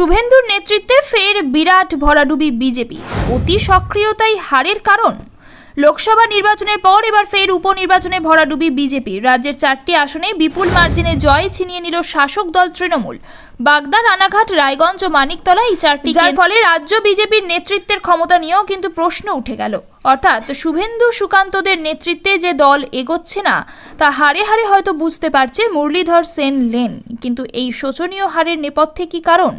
শুভেন্দুর নেতৃত্বে ফের বিরাট ভরাডুবি বিজেপি। অতি সক্রিয়তাই হারের কারণ? লোকসভা নির্বাচনের পর এবার ফের উপনির্বাচনে ভরাডুবি বিজেপি। রাজ্যের চারটি আসনে বিপুল মার্জিনে জয় ছিনিয়ে নিল শাসক দল তৃণমূল। বাগদা রানাঘাট রায়গঞ্জ ও মানিকতলা এই চারটি যার ফলে রাজ্য বিজেপির নেতৃত্বের ক্ষমতা নিয়েও কিন্তু প্রশ্ন উঠে গেল। অর্থাৎ শুভেন্দু সুকান্তদের নেতৃত্বে যে দল এগোচ্ছে না তা হারে হারে হয়তো বুঝতে পারছে মুরলীধর সেন লেন। কিন্তু এই শোচনীয় হারের নেপথ্যে কি কারণ?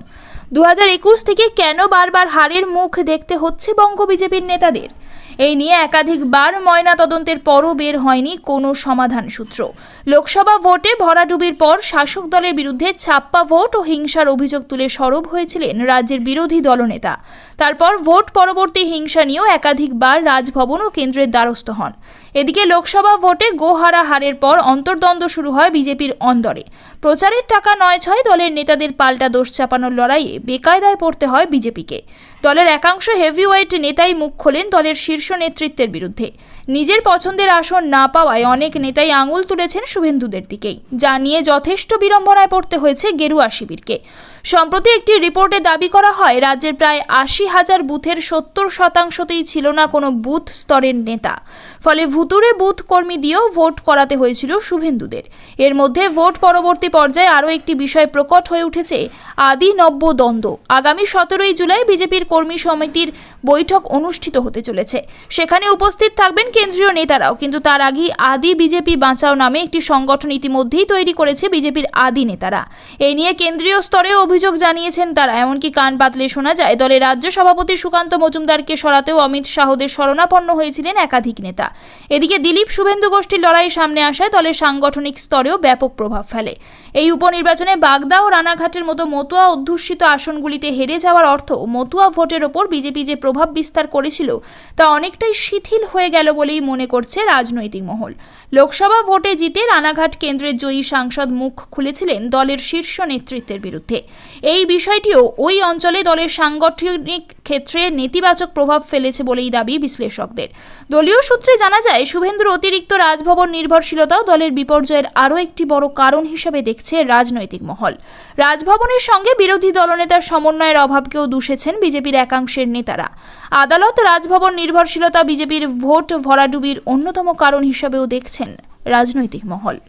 দু হাজার একুশ থেকে কেন বারবার হারের মুখ দেখতে হচ্ছে বঙ্গ বিজেপির নেতাদের? এই নিয়ে একাধিকবার ময়না তদন্তের পরও বের হয়নি কোনো সমাধান সূত্র। লোকসভা ভোটে ভরাডুবির পর শাসক দলের বিরুদ্ধে ছাপ্পা ভোট ও হিংসার অভিযোগ তুলে সরব হয়েছিলেন রাজ্যের বিরোধী দলনেতা। তারপর ভোট পরবর্তী হিংসা নিয়েও একাধিকবার রাজভবন ও কেন্দ্রের দ্বারস্থ হন। এদিকে লোকসভা ভোটে গোহারা হারের পর অন্তর্দ্বন্দ্ব শুরু হয় বিজেপির অন্দরে। প্রচারের টাকা নয় ছয় দলের নেতাদের পাল্টা দোষ চাপানোর লড়াইয়ে বেকায়দায় পড়তে হয় বিজেপিকে। দলের একাংশ হেভিওয়েট নেতাই মুখ খোলেন দলের শীর্ষ নেতৃত্বের বিরুদ্ধে। নিজের পছন্দের আসন না পাওয়ায় অনেক নেতাই আঙুল তুলেছেন শুভেন্দুদের দিকেই, যা নিয়ে যথেষ্ট বিড়ম্বনায় পড়তে হয়েছে গেরুয়া শিবিরকে। সম্প্রতি একটি রিপোর্টে দাবি করা হয়, রাজ্যের প্রায় আশি হাজার বুথের সত্তর শতাংশতেই ছিল না কোনো বুথ স্তরের নেতা। ফলে ভুতুরে বুথ কর্মী দিয়েও ভোট করাতে হয়েছিল শুভেন্দুদের। এর মধ্যে ভোট পরবর্তী পর্যায়ে আরও একটি বিষয় প্রকট হয়ে উঠেছে, আদি নব্য দ্বন্দ্ব আগামী সতেরোই জুলাই বিজেপির কর্মী সমিতির বৈঠক অনুষ্ঠিত হতে চলেছে। সেখানে উপস্থিত থাকবেন কেন্দ্রীয় নেতারাও। কিন্তু তার আগেই আদি বিজেপি বাঁচাও নামে একটি সংগঠন ইতিমধ্যেই তৈরি করেছে বিজেপির আদি নেতারা। এই নিয়ে কেন্দ্রীয় স্তরে অভিযোগ জানিয়েছেন তারা। এমনকি কান পাতলে শোনা যায়, দলের রাজ্য সভাপতি সুকান্ত মজুমদারকে সরাতেও অমিত শাহদের শরণাপন্ন হয়েছিলেন একাধিক নেতা। এদিকে দিলীপ শুভেন্দু গোষ্ঠীর লড়াই সামনে আসায় দলের সাংগঠনিক স্তরেও ব্যাপক প্রভাব ফেলে। এই উপনির্বাচনে বাগদা ও রানাঘাটের মতো মতুয়া অধ্যুষিত আসনগুলিতে হেরে যাওয়ার অর্থ মতুয়া ভোটের ওপর বিজেপি যে প্রভাব বিস্তার করেছিল, তা অনেকটাই শিথিল হয়ে গেল বলেই মনে করছে রাজনৈতিক মহল। লোকসভা ভোটে জিতে রানাঘাট কেন্দ্রের জয়ী সাংসদ মুখ খুলেছিলেন দলের শীর্ষ নেতৃত্বের বিরুদ্ধে। এই বিষয়টিও ওই অঞ্চলে দলের সাংগঠনিক ক্ষেত্রে নেতিবাচক প্রভাব ফেলেছে বলেই দাবি বিশ্লেষকদের। দলীয় সূত্রে জানা যায়, শুভেন্দুর অতিরিক্ত রাজভবন নির্ভরশীলতাও দলের বিপর্যয়ের আরও একটি বড় কারণ হিসেবে দেখছে রাজনৈতিক মহল। রাজভবনের সঙ্গে বিরোধী দলনেতার সমন্বয়ের অভাবকেও দূষেছেন বিজেপির একাংশের নেতারা। আদালত রাজভবন নির্ভরশীলতা বিজেপির ভোট ভরাডুবির অন্যতম কারণ হিসেবেও দেখছেন রাজনৈতিক মহল।